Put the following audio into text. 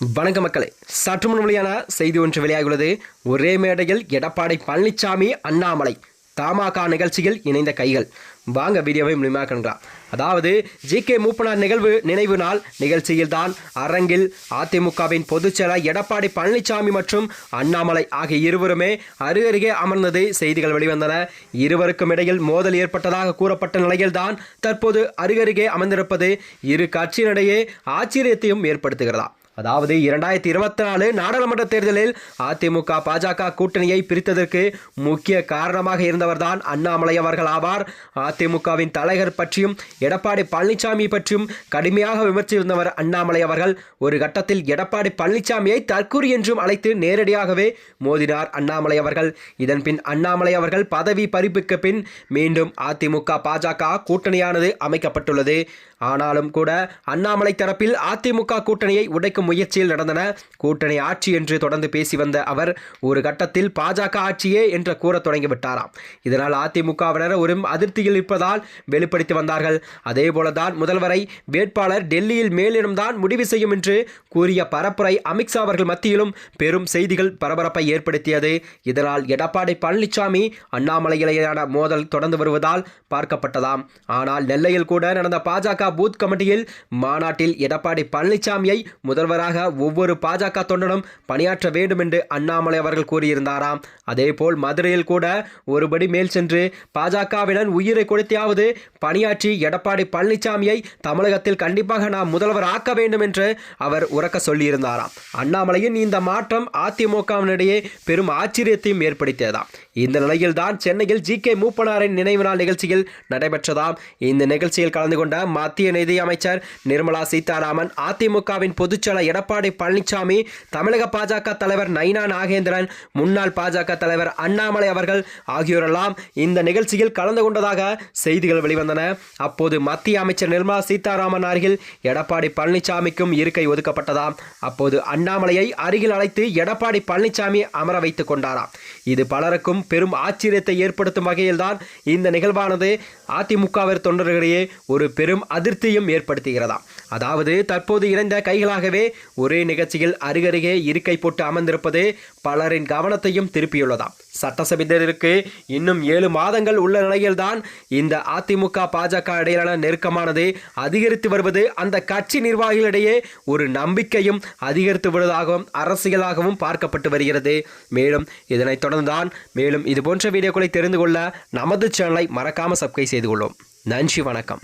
வணக்க மக்களே. சற்று முன் வெளியான செய்தி ஒன்று வெளியாகியுள்ளது. ஒரே மேடையில் எடப்பாடி பழனிசாமி அண்ணாமலை. தமாக நிகழ்ச்சியில் இணைந்த கைகள். வாங்க வீடியோவை முழுமையாக அதாவது ஜி கே மூப்பனார் நிகழ்வு நினைவு நாள் நிகழ்ச்சியில் தான் அரங்கில் அதிமுகவின் பொதுச்செயலர் எடப்பாடி பழனிசாமி மற்றும் அண்ணாமலை ஆகிய இருவருமே அருகருகே அமர்ந்தது செய்திகள் வெளிவந்தன. இருவருக்கும் இடையில் மோதல் ஏற்பட்டதாக கூறப்பட்ட நிலையில்தான் தற்போது அருகருகே அமர்ந்திருப்பது. இரு கட்சியினிடையே ஆச்சரியத்தையும் ஏற்படுத்துகிறதா? அதாவது இரண்டாயிரத்தி இருபத்தி நாலு நாடாளுமன்ற தேர்தலில் அதிமுக பாஜக கூட்டணியை பிரித்ததற்கு முக்கிய காரணமாக இருந்தவர்தான் அண்ணாமலை அவர்கள் ஆவார். அதிமுகவின் தலைவர் பற்றியும் எடப்பாடி பழனிசாமி பற்றியும் கடுமையாக விமர்சித்திருந்தவர் அண்ணாமலை அவர்கள். ஒரு கட்டத்தில் எடப்பாடி பழனிசாமியை தற்கூறி என்றும் அழைத்து நேரடியாகவே மோதினார் அண்ணாமலை அவர்கள். இதன் பின் அண்ணாமலை அவர்கள் பதவி பறிப்புக்கு பின் மீண்டும் அதிமுக பாஜக கூட்டணியானது அமைக்கப்பட்டுள்ளது. ஆனாலும் கூட அண்ணாமலை தரப்பில் அதிமுக கூட்டணியை உடைக்கும் முயற்சியில் நடந்தன. கூட்டணி ஆட்சி என்று தொடர்ந்து பேசி வந்த அவர் ஒரு கட்டத்தில் பாஜக ஆட்சியே என்று கூற தொடங்கிவிட்டாராம் இதனால் அதிமுகவினர் ஒரு அதிருப்தியில் இருப்பதால் வெளிப்படுத்தி வந்தார்கள். அதே போலதான் முதல்வரை வேட்பாளர் டெல்லியில் மேலிடம்தான் முடிவு செய்யும் என்று கூறிய பரப்புரை அமித்ஷா அவர்கள் மத்தியிலும் பெரும் செய்திகள் பரபரப்பை ஏற்படுத்தியது. இதனால் எடப்பாடி பழனிசாமி அண்ணாமலையிலான மோதல் தொடர்ந்து வருவதால் பார்க்கப்பட்டதாம். ஆனால் நெல்லையில் கூட நடந்த பாஜக பூத் கமிட்டியில் மாநாட்டில் எடப்பாடி பழனிசாமியை முதல்வராக ஒவ்வொரு பாஜக தொண்டனும் பணியாற்ற வேண்டும் என்று அண்ணாமலை அவர்கள் கூறியிருந்தாராம். அதேபோல் மதுரையில் கூட ஒருபடி மேல் சென்று பாஜகவிடன் உயிரை கொடுத்தாவது பணியாற்றி எடப்பாடி பழனிசாமியை தமிழகத்தில் கண்டிப்பாக நாம் முதல்வர் ஆக்க வேண்டும் என்று அவர் உறக்க சொல்லியிருந்தாராம். அண்ணாமலையின் இந்த மாற்றம் அதிமுகவினிடையே பெரும் ஆச்சரியத்தையும் ஏற்படுத்தியதாம். இந்த நிலையில்தான் சென்னையில் ஜி கே மூப்பனாரின் நினைவு நாள் நிகழ்ச்சியில் நடைபெற்றதாம். இந்த நிகழ்ச்சியில் கலந்து கொண்ட மத்திய நிதியமைச்சர் நிர்மலா சீதாராமன் அதிமுகவின் பொதுச்செயலர் எடப்பாடி பழனிசாமி தமிழக பாஜக தலைவர் நைனா நாகேந்திரன் முன்னாள் பாஜக தலைவர் அண்ணாமலை அவர்கள் ஆகியோரெல்லாம் இந்த நிகழ்ச்சியில் கலந்து கொண்டதாக செய்திகள் வெளிவந்தன. அப்போது மத்திய அமைச்சர் நிர்மலா சீதாராமன் அருகில் எடப்பாடி பழனிசாமிக்கும் இருக்கை ஒதுக்கப்பட்டதாம் அப்போது அண்ணாமலையை அருகில் அழைத்து எடப்பாடி பழனிசாமி அமர வைத்துக் கொண்டாராம் இது பலருக்கும் பெரும் ஆச்சரியத்தை ஏற்படுத்தும் வகையில்தான் இந்த நிகழ்வானது அதிமுகவினர் தொண்டர்களிடையே ஒரு பெரும் அதிருப்தியும் ஏற்படுத்துகிறதாம் அதாவது தற்போது இணைந்த கைகளாகவே ஒரே நிகழ்ச்சியில் அருகருகே இருக்கை போட்டு அமர்ந்திருப்பது பலரின் கவனத்தையும் திருப்பியுள்ளதாம். சட்டசபை தேர்தலுக்கு இன்னும் ஏழு மாதங்கள் உள்ள நிலையில்தான் இந்த அதிமுக பாஜக இடையிலான நெருக்கமானது அதிகரித்து வருவது. அந்த கட்சி நிர்வாகிகளிடையே ஒரு நம்பிக்கையும் அதிகரித்து வருவதாகவும் அரசியலாகவும் பார்க்கப்பட்டு வருகிறது. மேலும் இதனைத் தொடர்ந்துதான் மேலும் இது போன்ற வீடியோக்களை தெரிந்து கொள்ள நமது சேனலை மறக்காம சப்ஸ்கிரைப் செய்து கொள்ளும். நன்றி வணக்கம்.